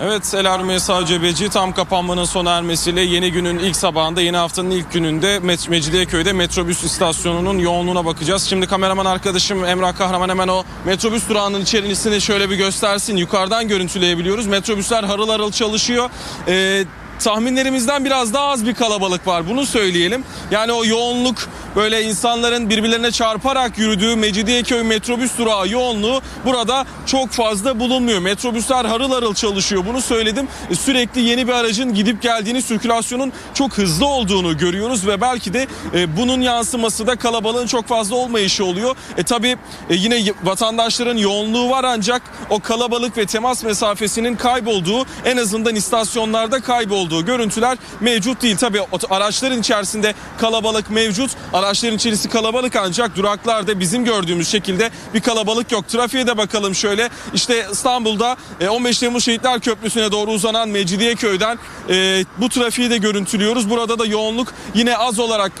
Evet Selar Mesa Cebeci tam kapanmanın sona ermesiyle yeni günün ilk sabahında yeni haftanın ilk gününde Met Mecidiyeköy'de metrobüs istasyonunun yoğunluğuna bakacağız. Şimdi kameraman arkadaşım Emrah Kahraman hemen o metrobüs durağının içerisini şöyle bir göstersin. Yukarıdan görüntüleyebiliyoruz. Metrobüsler harıl harıl çalışıyor. Ee, tahminlerimizden biraz daha az bir kalabalık var bunu söyleyelim. Yani o yoğunluk böyle insanların birbirlerine çarparak yürüdüğü Mecidiyeköy metrobüs durağı yoğunluğu burada çok fazla bulunmuyor. Metrobüsler harıl harıl çalışıyor bunu söyledim. E, Sürekli yeni bir aracın gidip geldiğini sirkülasyonun çok hızlı olduğunu görüyoruz ve belki de e, bunun yansıması da kalabalığın çok fazla olmayışı oluyor. E tabi yine y- vatandaşların yoğunluğu var ancak o kalabalık ve temas mesafesinin kaybolduğu en azından istasyonlarda kaybolduğu görüntüler mevcut değil. Tabi araçların içerisinde kalabalık mevcut. Araçların içerisi kalabalık ancak duraklarda bizim gördüğümüz şekilde bir kalabalık yok. Trafiğe de bakalım şöyle. İşte İstanbul'da e, 15 Temmuz Şehitler Köprüsü'ne doğru uzanan Mecidiyeköy'den e, bu trafiği de görüntülüyoruz. Burada da yoğunluk yine az olarak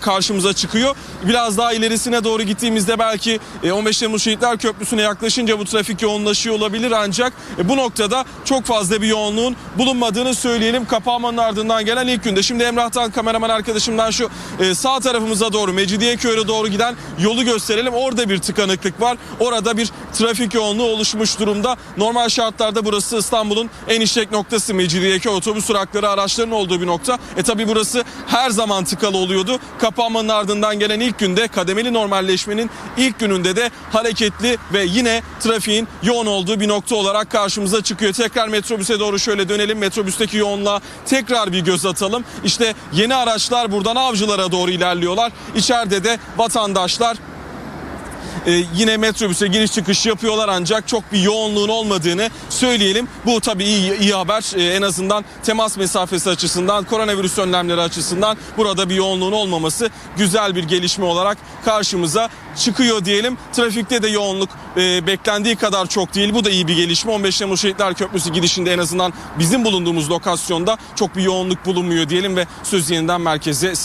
karşımıza çıkıyor. Biraz daha ilerisine doğru gittiğimizde belki e, 15 Temmuz Şehitler Köprüsü'ne yaklaşınca bu trafik yoğunlaşıyor olabilir ancak e, bu noktada çok fazla bir yoğunluğun bulunmadığını söyleyelim. Kapanmanın ardından gelen ilk günde. Şimdi Emrah'tan kameraman arkadaşımdan şu e, sağ tarafımıza doğru Mecidiyeköy'e doğru giden yolu gösterelim. Orada bir tıkanıklık var. Orada bir trafik yoğunluğu oluşmuş durumda. Normal şartlarda burası İstanbul'un en işlek noktası Mecidiyeköy. Otobüs durakları araçların olduğu bir nokta. E tabi burası her zaman tıkalı oluyordu. Kapanmanın ardından gelen ilk günde kademeli normalleşmenin ilk gününde de hareketli ve yine trafiğin yoğun olduğu bir nokta olarak karşımıza çıkıyor. Tekrar metrobüse doğru şöyle dönelim. Metrobüsteki yoğunluğa tekrar bir göz atalım. İşte yeni araçlar buradan avcılara doğru ilerliyorlar. İçeride de vatandaşlar e, yine metrobüse giriş çıkış yapıyorlar ancak çok bir yoğunluğun olmadığını söyleyelim. Bu tabii iyi, iyi haber. E, en azından temas mesafesi açısından, koronavirüs önlemleri açısından burada bir yoğunluğun olmaması güzel bir gelişme olarak karşımıza çıkıyor diyelim. Trafikte de yoğunluk e, beklendiği kadar çok değil. Bu da iyi bir gelişme. 15 Temmuz Şehitler Köprüsü gidişinde en azından bizim bulunduğumuz lokasyonda çok bir yoğunluk bulunmuyor diyelim ve söz yeniden merkeze siz